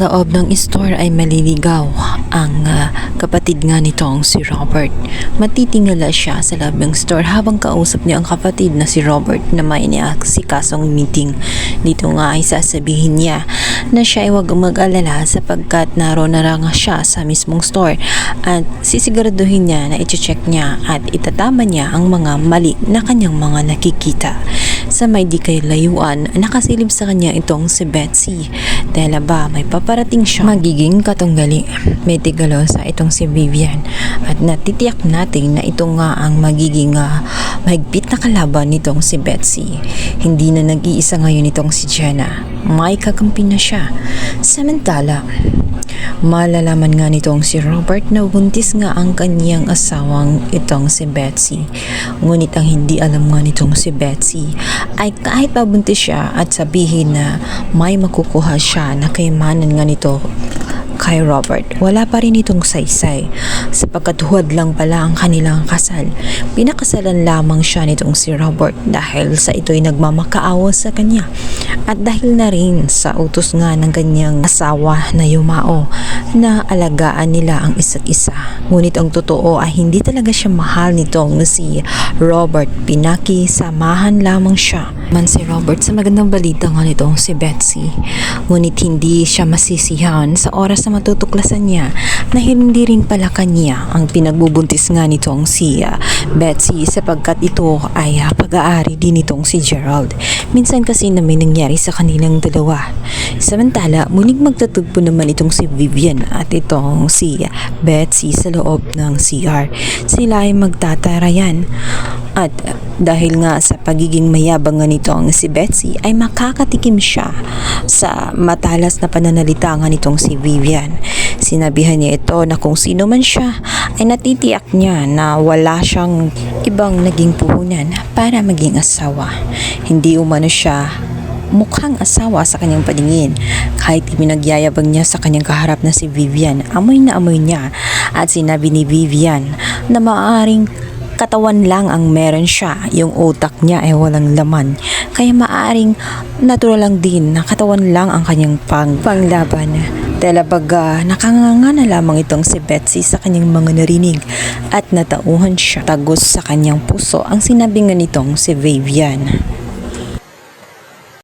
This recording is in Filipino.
loob ng store ay maliligaw ang ah, kapatid nga nitong si Robert. Matitingala siya sa loob ng store habang kausap niya ang kapatid na si Robert na may kasong meeting. Dito nga ay sasabihin niya na siya ay huwag mag-alala sapagkat naroon na lang siya sa mismong store at sisiguraduhin niya na iti-check niya at itatama niya ang mga mali na kanyang mga nakikita. Sa may di kay layuan, nakasilip sa kanya itong si Betsy. Dahil ba may paparating siya magiging katunggali. May tigalo sa itong si Vivian at natitiyak natin na ito nga ang magiging ah, mahigpit na kalaban nitong si Betsy. Hindi na nag-iisa ngayon itong si Jenna. May kakampi na siya. Samantala, Malalaman nga nitong si Robert na buntis nga ang kanyang asawang itong si Betsy. Ngunit ang hindi alam nga nitong si Betsy ay kahit mabuntis siya at sabihin na may makukuha siya na kaymanan nga nito kay Robert. Wala pa rin itong saysay sapagkat huwad lang pala ang kanilang kasal. Pinakasalan lamang siya nitong si Robert dahil sa ito'y nagmamakaawa sa kanya at dahil na rin sa utos nga ng kanyang asawa na yumao na alagaan nila ang isa't isa. Ngunit ang totoo ay hindi talaga siya mahal nitong si Robert. Pinakisamahan lamang siya. Man si Robert sa magandang balita nga nitong si Betsy. Ngunit hindi siya masisihan sa oras na matutuklasan niya na hindi rin pala kanya ang pinagbubuntis nga nitong si ah, Betsy sapagkat ito ay ah, pag-aari din nitong si Gerald. Minsan kasi na may nangyari sa kanilang dalawa. Samantala, muling magtatugpo naman itong si Vivian at itong si Betsy sa loob ng CR. Sila ay magtatarayan. At uh, dahil nga sa pagiging mayabang nga nitong si Betsy ay makakatikim siya sa matalas na pananalita nga nitong si Vivian. Sinabihan niya ito na kung sino man siya ay natitiyak niya na wala siyang ibang naging puhunan para maging asawa. Hindi umano siya mukhang asawa sa kanyang paningin. Kahit ipinagyayabang niya sa kanyang kaharap na si Vivian, amoy na amoy niya at sinabi ni Vivian na maaaring katawan lang ang meron siya, yung utak niya ay walang laman. Kaya maaring natural lang din na katawan lang ang kanyang pang panglaban. Dahil baga nakanganga na lamang itong si Betsy sa kanyang mga narinig at natauhan siya tagos sa kanyang puso ang sinabi nga nitong si Vivian.